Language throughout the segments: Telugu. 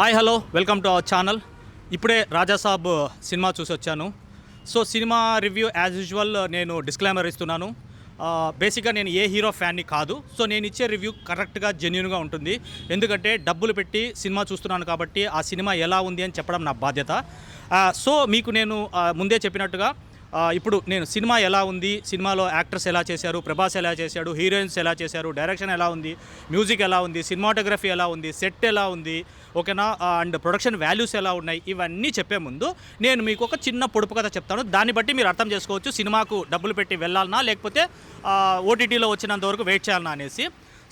Hi hello. Welcome to our channel. ఇప్పుడే రాజాసాబ్ సినిమా చూసి వచ్చాను. సో సినిమా రివ్యూ యాజ్ యూజువల్ నేను డిస్క్లైమర్ ఇస్తున్నాను. బేసిక్గా నేను ఏ హీరో ఫ్యాన్ని కాదు. సో నేను ఇచ్చే రివ్యూ కరెక్ట్గా జెన్యున్గా ఉంటుంది. ఎందుకంటే డబ్బులు పెట్టి సినిమా చూస్తున్నాను కాబట్టి ఆ సినిమా ఎలా ఉంది అని చెప్పడం నా బాధ్యత. సో మీకు నేను ముందే చెప్పినట్టుగా ఇప్పుడు నేను సినిమా ఎలా ఉంది సినిమాలో యాక్టర్స్ ఎలా చేశారు ప్రభాస్ ఎలా చేశాడు హీరోయిన్స్ ఎలా చేశారు డైరెక్షన్ ఎలా ఉంది మ్యూజిక్ ఎలా ఉంది సినిమాటోగ్రఫీ ఎలా ఉంది సెట్ ఎలా ఉంది ఓకేనా? అండ్ ప్రొడక్షన్ వాల్యూస్ ఎలా ఉన్నాయి? ఇవన్నీ చెప్పే ముందు నేను మీకు ఒక చిన్న పొడుపు కథ చెప్తాను. దాన్ని బట్టి మీరు అర్థం చేసుకోవచ్చు సినిమాకు డబ్బులు పెట్టి వెళ్ళాలన్నా లేకపోతే ఓటీటీలో వచ్చినంత వరకు వెయిట్ చేయాలన్నా అనేసి.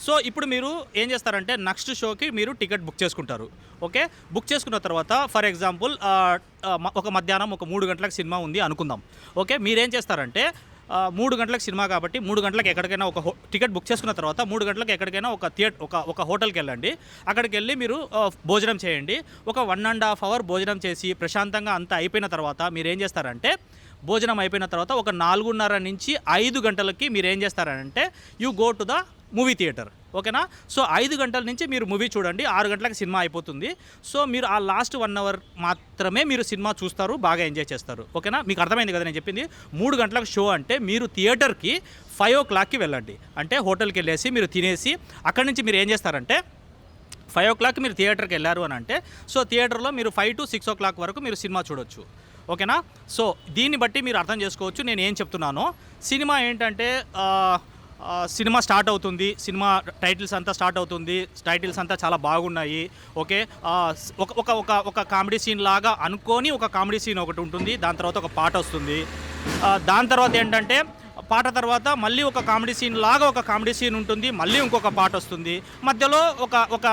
సో ఇప్పుడు మీరు ఏం చేస్తారంటే నెక్స్ట్ షోకి మీరు టికెట్ బుక్ చేసుకుంటారు. ఓకే? బుక్ చేసుకున్న తర్వాత ఫర్ ఎగ్జాంపుల్ ఒక మధ్యాహ్నం ఒక మూడు గంటలకు సినిమా ఉంది అనుకుందాం. ఓకే? మీరేం చేస్తారంటే మూడు గంటలకు సినిమా కాబట్టి మూడు గంటలకు ఎక్కడికైనా ఒక టికెట్ బుక్ చేసుకున్న తర్వాత మూడు గంటలకు ఎక్కడికైనా ఒక థియేటర్ ఒక ఒక హోటల్కి వెళ్ళండి. అక్కడికి వెళ్ళి మీరు భోజనం చేయండి. ఒక వన్ అండ్ హాఫ్ అవర్ భోజనం చేసి ప్రశాంతంగా అంతా అయిపోయిన తర్వాత మీరు ఏం చేస్తారంటే భోజనం అయిపోయిన తర్వాత ఒక నాలుగున్నర నుంచి ఐదు గంటలకి మీరు ఏం చేస్తారంటే you go to the movie theatre. ఓకేనా? సో ఐదు గంటల నుంచి మీరు మూవీ చూడండి ఆరు గంటలకు సినిమా అయిపోతుంది. సో మీరు ఆ లాస్ట్ వన్ అవర్ మాత్రమే మీరు సినిమా చూస్తారు బాగా ఎంజాయ్ చేస్తారు. ఓకేనా? మీకు అర్థమైంది కదా నేను చెప్పింది? మూడు గంటలకు షో అంటే మీరు థియేటర్కి ఫైవ్ ఓ క్లాక్కి వెళ్ళండి. అంటే హోటల్కి వెళ్ళేసి మీరు తినేసి అక్కడి నుంచి మీరు ఏం చేస్తారంటే ఫైవ్ ఓ క్లాక్ మీరు థియేటర్కి వెళ్ళారు అని అంటే సో థియేటర్లో మీరు five to six o'clock వరకు మీరు సినిమా చూడొచ్చు. ఓకేనా? సో దీన్ని బట్టి మీరు అర్థం చేసుకోవచ్చు. నేను ఏం చెప్తున్నానో సినిమా ఏంటంటే సినిమా స్టార్ట్ అవుతుంది. సినిమా టైటిల్స్ అంతా స్టార్ట్ అవుతుంది. టైటిల్స్ అంతా చాలా బాగున్నాయి. ఓకే? ఒక ఒక ఒక ఒక కామెడీ సీన్ లాగా అనుకొని ఒక కామెడీ సీన్ ఒకటి ఉంటుంది. దాని తర్వాత ఒక పాట వస్తుంది. దాని తర్వాత ఏంటంటే పాట తర్వాత మళ్ళీ ఒక కామెడీ సీన్ లాగా ఒక కామెడీ సీన్ ఉంటుంది మళ్ళీ ఇంకొక పాట వస్తుంది. మధ్యలో ఒక ఒక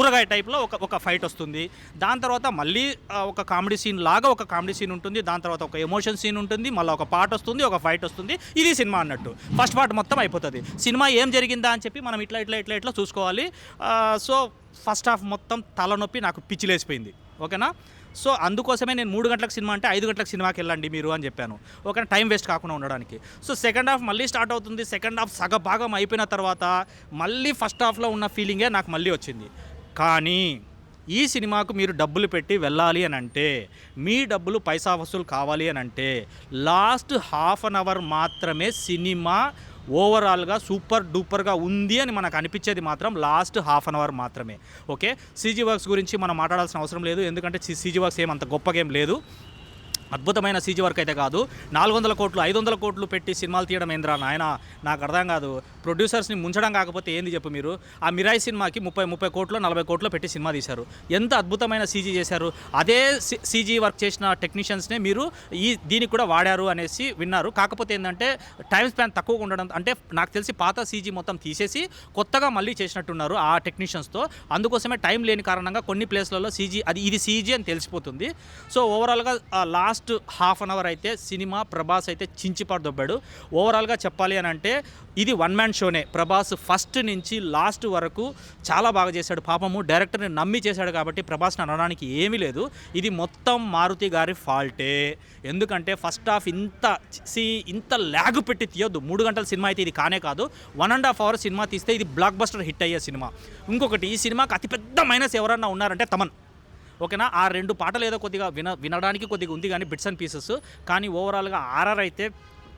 ఊరగాయ టైప్లో ఒక ఒక ఫైట్ వస్తుంది. దాని తర్వాత మళ్ళీ ఒక కామెడీ సీన్ లాగా ఒక కామెడీ సీన్ ఉంటుంది దాని తర్వాత ఒక ఎమోషన్ సీన్ ఉంటుంది మళ్ళీ ఒక పాట వస్తుంది ఒక ఫైట్ వస్తుంది. ఇది సినిమా అన్నట్టు. ఫస్ట్ పార్ట్ మొత్తం అయిపోతుంది. సినిమా ఏం జరిగిందా అని చెప్పి మనం ఇట్లా ఇట్లా ఇట్లా ఇట్లా చూసుకోవాలి. సో ఫస్ట్ హాఫ్ మొత్తం తలనొప్పి నాకు పిచ్చిలేసిపోయింది. ఓకేనా? సో అందుకోసమే నేను మూడు గంటలకు సినిమా అంటే ఐదు గంటలకు సినిమాకి వెళ్ళండి మీరు అని చెప్పాను. ఓకే టైం వేస్ట్ కాకుండా ఉండడానికి. సో సెకండ్ హాఫ్ మళ్ళీ స్టార్ట్ అవుతుంది. సెకండ్ హాఫ్ సగ భాగం అయిపోయిన తర్వాత మళ్ళీ ఫస్ట్ హాఫ్లో ఉన్న ఫీలింగే నాకు మళ్ళీ వచ్చింది. కానీ ఈ సినిమాకు మీరు డబ్బులు పెట్టి వెళ్ళాలి అని అంటే మీ డబ్బులు పైసా వసూలు కావాలి అని అంటే లాస్ట్ హాఫ్ అన్ అవర్ మాత్రమే సినిమా ఓవరాల్గా సూపర్ డూపర్గా ఉంది అని మనకు అనిపించేది మాత్రం లాస్ట్ హాఫ్ అన్ అవర్ మాత్రమే. ఓకే? సీజీ వర్క్స్ గురించి మనం మాట్లాడాల్సిన అవసరం లేదు. ఎందుకంటే సీజీ వర్క్స్ ఏమంత గొప్పగా ఏం లేదు. అద్భుతమైన సీజీ వర్క్ అయితే కాదు. నాలుగు వందల కోట్లు ఐదు వందల కోట్లు పెట్టి సినిమాలు తీయడం ఏంద్రా నాయన? నాకు అర్థం కాదు. ప్రొడ్యూసర్స్ని ముంచడం కాకపోతే ఏంది చెప్పు మీరు? ఆ మిరాయి సినిమాకి ముప్పై ముప్పై కోట్లు నలభై కోట్లు పెట్టి సినిమా తీశారు. ఎంత అద్భుతమైన సీజీ చేశారు. అదే సీజీ వర్క్ చేసిన టెక్నీషియన్స్నే మీరు ఈ దీనికి కూడా వాడారు అనేసి విన్నారు. కాకపోతే ఏంటంటే టైం స్పాన్ తక్కువగా ఉండడం అంటే నాకు తెలిసి పాత సీజీ మొత్తం తీసేసి కొత్తగా మళ్ళీ చేసినట్టున్నారు ఆ టెక్నీషియన్స్తో. అందుకోసమే టైం లేని కారణంగా కొన్ని ప్లేస్లలో సీజీ అది ఇది సీజీ అని తెలిసిపోతుంది. సో ఓవరాల్గా లాస్ట్ హాఫ్ అన్ అవర్ అయితే సినిమా ప్రభాస్ అయితే చించిపాటు దొబ్బాడు ఓవరాల్గా చెప్పాలి అని అంటే ఇది వన్ మ్యాన్ షోనే. ప్రభాస్ ఫస్ట్ నుంచి లాస్ట్ వరకు చాలా బాగా చేశాడు. పాపము డైరెక్టర్ని నమ్మి చేశాడు కాబట్టి ప్రభాస్ని అనడానికి ఏమీ లేదు. ఇది మొత్తం మారుతి గారి ఫాల్టే. ఎందుకంటే ఫస్ట్ హాఫ్ ఇంత సి ఇంత ల్యాగ్ పెట్టి తీయొద్దు. మూడు గంటల సినిమా అయితే ఇది కానే కాదు. వన్ అండ్ హాఫ్ అవర్ సినిమా తీస్తే ఇది బ్లాక్ బస్టర్ హిట్ అయ్యే సినిమా. ఇంకొకటి ఈ సినిమాకి అతిపెద్ద మైనస్ ఎవరన్నా ఉన్నారంటే తమన్. ఓకేనా? ఆ రెండు పాటలు ఏదో కొద్దిగా విన వినడానికి కొద్దిగా ఉంది కానీ బిట్స్ అండ్ పీసెస్ కానీ ఓవరాల్గా ఆర్ఆర్ అయితే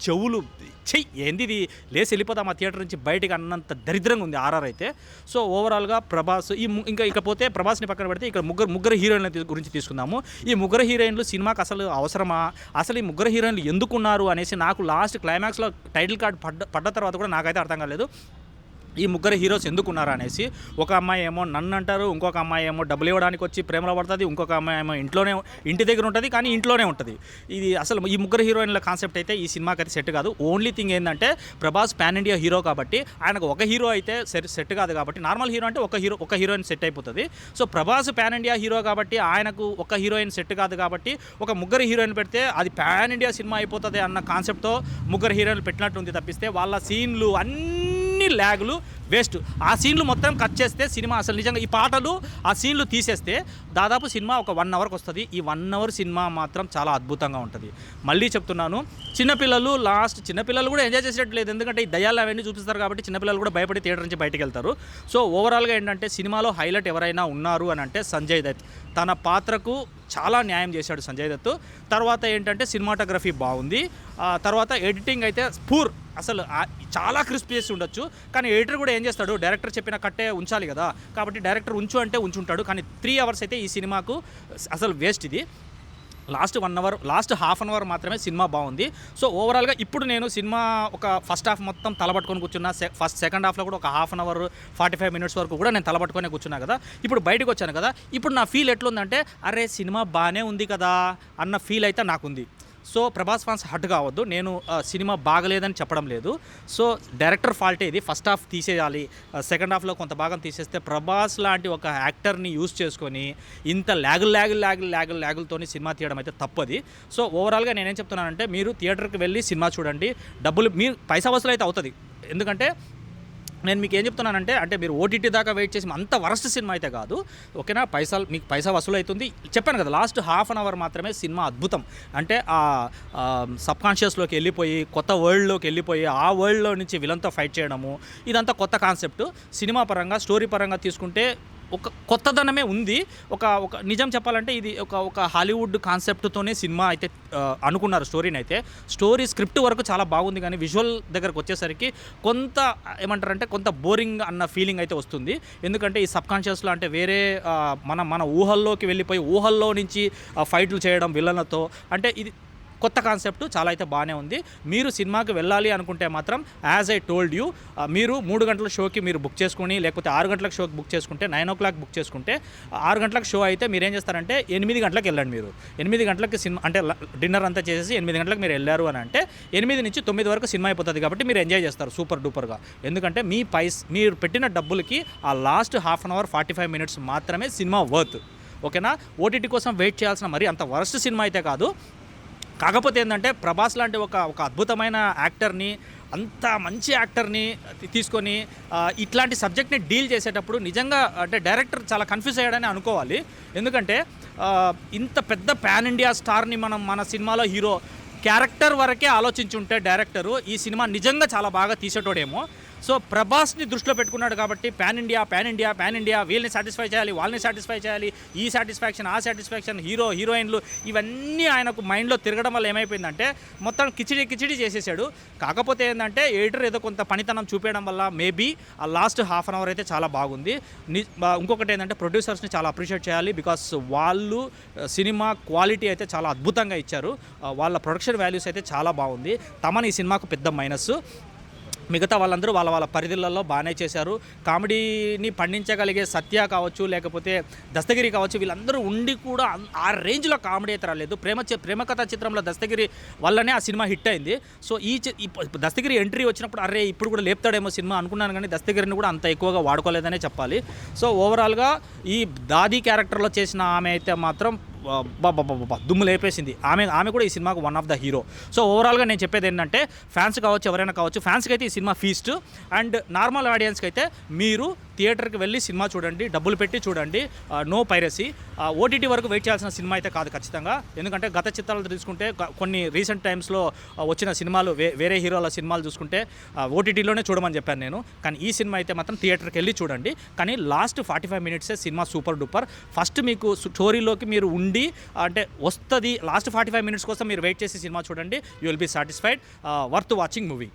చెవులు చెయ్యి ఏంది ఇది? లేచి వెళ్ళిపోతాం ఆ థియేటర్ నుంచి బయటకు అన్నంత దరిద్రంగా ఉంది ఆర్ఆర్ అయితే. సో ఓవరాల్గా ప్రభాస్ ఈ ము- ఇంకా ఇకపోతే ప్రభాస్ని పక్కన పెడితే ఇక్కడ ముగ్గురు ముగ్గురు హీరోయిన్ల గురించి తీసుకుందాము. ఈ ముగ్గురు హీరోయిన్లు సినిమాకి అసలు అవసరమా? అసలు ఈ ముగ్గురు హీరోయిన్లు ఎందుకున్నారు అనేసి నాకు లాస్ట్ క్లైమాక్స్లో టైటిల్ కార్డ్ పడ్డ పడ్డ తర్వాత కూడా నాకైతే అర్థం కాలేదు. ఈ ముగ్గురు హీరోస్ ఎందుకున్నారు అనేసి ఒక అమ్మాయి ఏమో నన్ను అంటారు ఇంకొక అమ్మాయి ఏమో డబ్బులు ఇవ్వడానికి వచ్చి ప్రేమలో పడుతుంది ఇంకొక అమ్మాయి ఏమో ఇంట్లోనే ఇంటి దగ్గర ఉంటుంది కానీ ఇంట్లోనే ఉంటుంది. ఇది అసలు ఈ ముగ్గురు హీరోయిన్ల కాన్సెప్ట్ అయితే ఈ సినిమాకి అయితే సెట్ కాదు. ఓన్లీ థింగ్ ఏంటంటే ప్రభాస్ పాన్ ఇండియా హీరో కాబట్టి ఆయనకు ఒక హీరో అయితే సెట్ సెట్ కాదు కాబట్టి నార్మల్ హీరో అంటే ఒక హీరో ఒక హీరోయిన్ సెట్ అయిపోతుంది. So Prabhas pan India hero కాబట్టి ఆయనకు ఒక హీరోయిన్ సెట్ కాదు కాబట్టి ఒక ముగ్గురు హీరోయిన్ పెడితే అది పాన్ ఇండియా సినిమా అయిపోతుంది అన్న కాన్సెప్ట్తో ముగ్గురు హీరోయిన్లు పెట్టినట్టుంది తప్పిస్తే వాళ్ళ సీన్లు అన్ని ల్యాగులు వేస్ట్. ఆ సీన్లు మొత్తం కట్ చేస్తే సినిమా అసలు నిజంగా ఈ పాటలు ఆ సీన్లు తీసేస్తే దాదాపు సినిమా ఒక వన్ అవర్కి వస్తుంది. ఈ వన్ అవర్ సినిమా మాత్రం చాలా అద్భుతంగా ఉంటుంది. మళ్ళీ చెప్తున్నాను చిన్నపిల్లలు లాస్ట్ చిన్నపిల్లలు కూడా ఎంజాయ్ చేసేట్లేదు ఎందుకంటే ఈ దయాలు అవన్నీ చూపిస్తారు కాబట్టి చిన్నపిల్లలు కూడా భయపడి థియేటర్ నుంచి బయటకు వెళ్తారు. సో ఓవరాల్గా ఏంటంటే సినిమాలో హైలైట్ ఎవరైనా ఉన్నారు అని అంటే సంజయ్ దత్. తన పాత్రకు చాలా న్యాయం చేశాడు సంజయ్ దత్. తర్వాత ఏంటంటే సినిమాటోగ్రఫీ బాగుంది. తర్వాత ఎడిటింగ్ అయితే స్పూర్ అసలు చాలా క్రిస్ప్ చేసి ఉండొచ్చు. కానీ ఎడిటర్ కూడా ఏం చేస్తాడు? డైరెక్టర్ చెప్పిన కట్టే ఉంచాలి కదా. కాబట్టి డైరెక్టర్ ఉంచు అంటే ఉంచుంటాడు. కానీ త్రీ అవర్స్ అయితే ఈ సినిమాకు అసలు వేస్ట్ ఇది. Last one hour last half an hour మాత్రమే సినిమా బాగుంది. సో ఓవరాల్గా ఇప్పుడు నేను సినిమా ఒక ఫస్ట్ హాఫ్ మొత్తం తలబట్టుకొని కూర్చున్నా. ఫస్ట్ సెకండ్ హాఫ్లో కూడా ఒక half an hour forty five minutes వరకు కూడా నేను తలబట్టుకొని కూర్చున్నా కదా. ఇప్పుడు బయటకు వచ్చాను కదా. ఇప్పుడు నా ఫీల్ ఎట్లుందంటే అరే సినిమా బాగానే ఉంది కదా అన్న ఫీల్ అయితే నాకుంది. సో ప్రభాస్ ఫ్యాన్స్ హట్ కావద్దు. నేను సినిమా బాగలేదని చెప్పడం లేదు. సో డైరెక్టర్ ఫాల్టే ఇది. ఫస్ట్ హాఫ్ తీసేయాలి. సెకండ్ హాఫ్లో కొంత భాగం తీసేస్తే ప్రభాస్ లాంటి ఒక యాక్టర్ని యూజ్ చేసుకొని ఇంత ల్యాగులు ల్యాగులు ల్యాగులు ల్యాగులు ల్యాగులతోని సినిమా తీయడం అయితే తప్పది. సో ఓవరాల్గా నేనేం చెప్తున్నానంటే మీరు థియేటర్కి వెళ్ళి సినిమా చూడండి. డబ్బులు మీరు పైసా వసూలు అయితే అవుతుంది. ఎందుకంటే నేను మీకు ఏం చెప్తున్నానంటే అంటే మీరు ఓటీటీ దాకా వెయిట్ చేసి అంత వరస్ట్ సినిమా అయితే కాదు. ఓకేనా? పైసలు మీకు పైసా వసూలు అవుతుంది చెప్పాను కదా లాస్ట్ హాఫ్ అన్ అవర్ మాత్రమే సినిమా అద్భుతం. అంటే ఆ సబ్ కాన్షియస్లోకి వెళ్ళిపోయి కొత్త వరల్డ్లోకి వెళ్ళిపోయి ఆ వరల్డ్లో నుంచి విలన్తో ఫైట్ చేయడము ఇదంతా కొత్త కాన్సెప్ట్ సినిమా పరంగా స్టోరీ పరంగా తీసుకుంటే ఒక కొత్తదనమే ఉంది. ఒక ఒక నిజం చెప్పాలంటే ఇది ఒక ఒక హాలీవుడ్ కాన్సెప్ట్తోనే సినిమా అయితే అనుకున్నారు స్టోరీని అయితే స్టోరీ స్క్రిప్ట్ వరకు చాలా బాగుంది కానీ విజువల్ దగ్గరకు వచ్చేసరికి కొంత ఏమంటారంటే కొంత బోరింగ్ అన్న ఫీలింగ్ అయితే వస్తుంది. ఎందుకంటే ఈ సబ్ కాన్షియస్లో అంటే వేరే మన మన ఊహల్లోకి వెళ్ళిపోయి ఊహల్లో నుంచి ఫైట్లు చేయడం విలన్లతో అంటే ఇది కొత్త కాన్సెప్ట్ చాలా అయితే బాగానే ఉంది. మీరు సినిమాకి వెళ్ళాలి అనుకుంటే మాత్రం యాజ్ ఐ టోల్డ్ యూ మీరు మూడు గంటల షోకి మీరు బుక్ చేసుకుని లేకపోతే ఆరు గంటలకు షోకి బుక్ చేసుకుంటే నైన్ ఓ క్లాక్ బుక్ చేసుకుంటే ఆరు గంటలకు షో అయితే మీరు ఏం చేస్తారంటే ఎనిమిది గంటలకు వెళ్ళండి మీరు. ఎనిమిది గంటలకు సినిమా అంటే డిన్నర్ అంతా చేసేసి ఎనిమిది గంటలకు మీరు వెళ్ళారు అని అంటే ఎనిమిది నుంచి తొమ్మిది వరకు సినిమా అయిపోతుంది కాబట్టి మీరు ఎంజాయ్ చేస్తారు సూపర్ డూపర్గా ఎందుకంటే మీ పైస్ మీరు పెట్టిన డబ్బులకి ఆ last half an hour forty five minutes మాత్రమే సినిమా వర్త్ ఓకేనా? ఓటీటీ కోసం వెయిట్ చేయాల్సిన మరి అంత వరస్ట్ సినిమా అయితే కాదు. కాకపోతే ఏంటంటే ప్రభాస్ లాంటి ఒక ఒక అద్భుతమైన యాక్టర్ని అంత మంచి యాక్టర్ని తీసుకొని ఇట్లాంటి సబ్జెక్ట్ని డీల్ చేసేటప్పుడు నిజంగా అంటే డైరెక్టర్ చాలా కన్ఫ్యూజ్ అయ్యాడని అనుకోవాలి. ఎందుకంటే ఇంత పెద్ద పాన్ ఇండియా స్టార్ని మనం మన సినిమాలో హీరో క్యారెక్టర్ వరకే ఆలోచించుంటే డైరెక్టరు ఈ సినిమా నిజంగా చాలా బాగా తీసేటోడేమో. సో ప్రభాస్ని దృష్టిలో పెట్టుకున్నాడు కాబట్టి pan India pan India pan India వీళ్ళని సాటిస్ఫై చేయాలి వాళ్ళని సాటిస్ఫై చేయాలి ఈ సాటిస్ఫాక్షన్ ఆ సాటిస్ఫాక్షన్ హీరో హీరోయిన్లు ఇవన్నీ ఆయనకు మైండ్లో తిరగడం వల్ల ఏమైపోయిందంటే మొత్తం కిచిడి కిచిడి చేసేసాడు. కాకపోతే ఏంటంటే ఎడిటర్ ఏదో కొంత పనితనం చూపించడం వల్ల మేబీ ఆ లాస్ట్ హాఫ్ అన్ అవర్ అయితే చాలా బాగుంది. ఇంకొకటి ఏంటంటే ప్రొడ్యూసర్స్ని చాలా అప్రిషియేట్ చేయాలి బికాస్ వాళ్ళు సినిమా క్వాలిటీ అయితే చాలా అద్భుతంగా ఇచ్చారు. వాళ్ళ ప్రొడక్షన్ వాల్యూస్ అయితే చాలా బాగుంది. తమని ఈ సినిమాకు పెద్ద మైనస్ మిగతా వాళ్ళందరూ వాళ్ళ వాళ్ళ పరిధిలలో బాగానే చేశారు. కామెడీని పండించగలిగే సత్య కావచ్చు లేకపోతే దస్తగిరి కావచ్చు వీళ్ళందరూ ఉండి కూడా ఆ రేంజ్లో కామెడీ అయితే రాలేదు. ప్రేమ ప్రేమ కథా చిత్రంలో దస్తగిరి వల్లనే ఆ సినిమా హిట్ అయింది. సో ఈ దస్తగిరి ఎంట్రీ వచ్చినప్పుడు అరే ఇప్పుడు కూడా లేపుతాడేమో సినిమా అనుకున్నాను కానీ దస్తగిరిని కూడా అంత ఎక్కువగా వాడుకోలేదనే చెప్పాలి. సో ఓవరాల్గా ఈ దాది క్యారెక్టర్లో చేసిన ఆమె అయితే మాత్రం దుమ్ము లేపేసింది. ఆమె ఆమె కూడా ఈ సినిమాకు one of the hero so ఓవరాల్గా నేను చెప్పేది ఏంటంటే ఫ్యాన్స్ కావచ్చు ఎవరైనా కావచ్చు ఫ్యాన్స్కి అయితే ఈ సినిమా ఫీస్ట్ అండ్ నార్మల్ ఆడియన్స్కి అయితే మీరు థియేటర్కి వెళ్ళి సినిమా చూడండి డబ్బులు పెట్టి చూడండి నో పైరసీ ఓటీటీ వరకు వెయిట్ చేయాల్సిన సినిమా అయితే కాదు ఖచ్చితంగా. ఎందుకంటే గత చిత్రాలు తీసుకుంటే కొన్ని రీసెంట్ టైమ్స్లో వచ్చిన సినిమాలు వే- వేరే హీరోల సినిమాలు చూసుకుంటే ఓటీటీలోనే చూడమని చెప్పాను నేను. కానీ ఈ సినిమా అయితే మాత్రం థియేటర్కి వెళ్ళి చూడండి. కానీ లాస్ట్ ఫార్టీ ఫైవ్ మినిట్సే సినిమా సూపర్ డూపర్ ఫస్ట్ మీకు స్టోరీలోకి మీరు ఉండి అంటే వస్తుంది లాస్ట్ ఫార్టీ ఫైవ్ మినిట్స్ కోసం మీరు వెయిట్ చేసి సినిమా చూడండి. You will be satisfied worth watching movie